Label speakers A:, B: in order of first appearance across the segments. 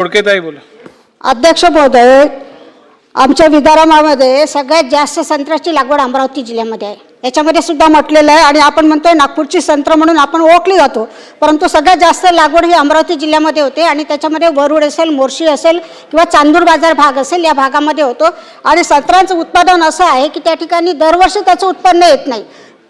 A: खोडकेताई बोला.
B: अध्यक्ष महोदय आमच्या विदारामामध्ये सगळ्यात जास्त संत्र्याची लागवड अमरावती जिल्ह्यामध्ये आहे. याच्यामध्ये सुद्धा म्हटलेलं आहे आणि आपण म्हणतोय नागपूरची संत्र म्हणून आपण ओळखली जातो. परंतु सगळ्यात जास्त लागवड ही अमरावती जिल्ह्यामध्ये होते आणि त्याच्यामध्ये वरुड असेल मोर्शी असेल किंवा चांदूर बाजार भाग असेल या भागामध्ये होतो. आणि संत्र्याचं उत्पादन असं आहे की त्या ठिकाणी दरवर्षी त्याचं उत्पन्न येत नाही.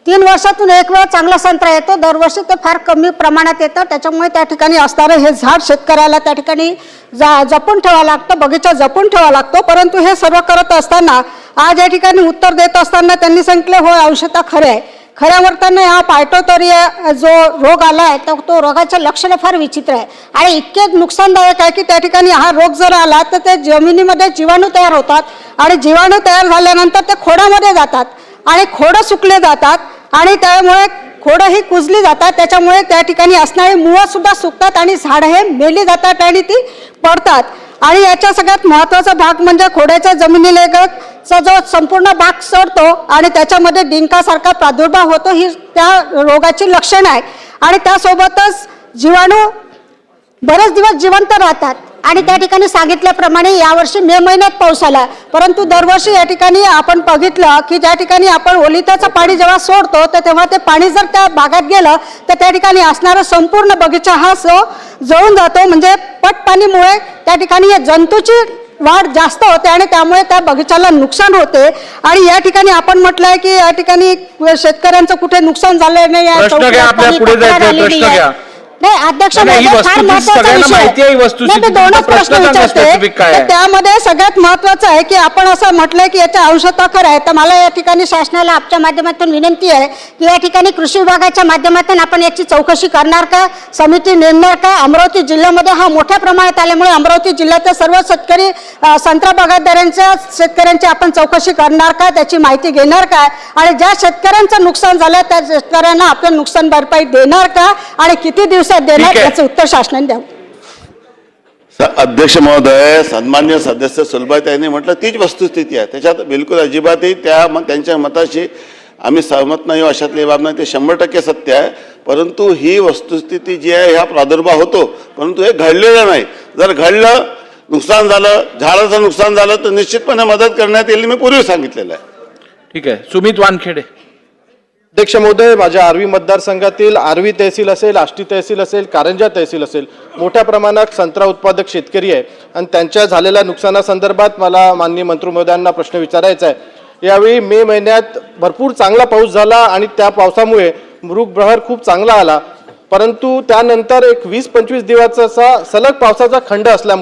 B: तीन वर्षातून एक वेळा चांगला संत्रा येतो. दरवर्षी ते फार कमी प्रमाणात येतं. त्याच्यामुळे त्या ठिकाणी असणारं हे झाड शेतकऱ्याला त्या ठिकाणी जा जपून ठेवावं लागतं बगीचा जपून ठेवावा लागतो. परंतु हे सर्व करत असताना आज या ठिकाणी उत्तर देत असताना त्यांनी सांगितलं होय औषधा खरं आहे. खऱ्या अर्थानं हा पायटोतोरिया जो रोग आला आहे तर तो रोगाचं लक्षणं फार विचित्र आहे. आणि इतके नुकसानदायक आहे की त्या ठिकाणी हा रोग जर आला तर ते जमिनीमध्ये जीवाणू तयार होतात. आणि जीवाणू तयार झाल्यानंतर ते खोडामध्ये जातात. आणि खोडं सुकले जातात आणि त्यामुळे खोडं ही कुजली जातात. त्याच्यामुळे त्या ठिकाणी असणारी मुळंसुद्धा सुकतात आणि झाडं हे मेली जातात आणि ती पडतात. आणि याच्या सगळ्यात महत्त्वाचा भाग म्हणजे खोड्याच्या जमिनीलेगचा जो संपूर्ण भाग सडतो आणि त्याच्यामध्ये डिंकासारखा प्रादुर्भाव होतो ही त्या रोगाची लक्षणं आहे आणि त्यासोबतच जीवाणू बरेच दिवस जिवंत राहतात. आणि त्या ठिकाणी सांगितल्याप्रमाणे यावर्षी मे महिन्यात पाऊस आला. परंतु दरवर्षी या ठिकाणी आपण बघितलं की ज्या ठिकाणी आपण ओलिताचं पाणी जेव्हा सोडतो तर तेव्हा ते पाणी जर त्या भागात गेलं तर त्या ठिकाणी असणारा संपूर्ण बगीचा हा सो जळून जातो. म्हणजे पटपाणीमुळे त्या ठिकाणी या जंतूची वाढ जास्त होते आणि त्यामुळे त्या बगीचाला नुकसान होते. आणि या ठिकाणी आपण म्हटलंय की या ठिकाणी शेतकऱ्यांचं कुठे नुकसान झालं नाही
A: आपल्या.
B: नाही अध्यक्ष
A: नाही, ही
B: महोदय, फार
A: वस्तुस्थिती
B: महत्त्वाचा
A: सगळ्यांना
B: विषय आहे.
A: माहिती आहे ही वस्तुस्थिती.
B: नाही, मी दोनच
A: तुमचा
B: प्रश्न
A: प्रश्न सांगा
B: विचारते
A: specific काय
B: तर. त्यामध्ये सगळ्यात महत्वाचं आहे की आपण असं म्हटलंय की याच्या अंशतः खरं आहे तर मला या ठिकाणी शासनाला आपच्या माध्यमातून विनंती आहे की या ठिकाणी कृषी विभागाच्या माध्यमातून आपण याची चौकशी करणार का समिती नेमणार का अमरावती जिल्ह्यामध्ये हा मोठ्या प्रमाणात आल्यामुळे अमरावती जिल्ह्यातील सर्व शेतकरी अ, संत्रा बागायतदारांच्या शेतकऱ्यांची आपण चौकशी करणार का त्याची माहिती घेणार का आणि ज्या शेतकऱ्यांचं नुकसान झालं त्या शेतकऱ्यांना आपलं नुकसान भरपाई देणार का आणि किती दिवसात देणार
A: आहे.
B: याचं उत्तर शासनाने द्यावं.
C: अध्यक्ष महोदय सन्मान्य सदस्य सुलभात यांनी म्हटलं तीच वस्तुस्थिती आहे. त्याच्यात बिलकुल अजिबातही त्या म- त्यांच्या मताशी आम्ही सहमत नाही अशातली बाब नाही. ते शंभर टक्के सत्य आहे. परंतु ही वस्तुस्थिती जी आहे ह्या प्रादुर्भाव होतो. परंतु हे घडलेलं नाही. जर घडलं नुकसान झालं झाडाचं नुकसान झालं तर निश्चितपणे मदत करण्यात येईल मी पूर्वी सांगितलेलं आहे.
A: ठीक आहे. सुमित वानखेडे.
D: अध्यक्ष महोदय माझ्या आर्वी मतदारसंघातील आर्वी तहसील असेल आष्टी तहसील असेल कारंजा तहसील असेल मोठ्या प्रमाणात संत्रा उत्पादक शेतकरी आहे आणि त्यांच्या झालेल्या नुकसानासंदर्भात मला माननीय मंत्री महोदयांना प्रश्न विचारायचा आहे. यावेळी मे महिन्यात भरपूर चांगला पाऊस झाला आणि त्या पावसामुळे मृगप्रहर खूप चांगला आला. परंतु त्यानंतर एक वीस पंचवीस दिवसाचा सलग पावसाचा खंड असल्यामुळे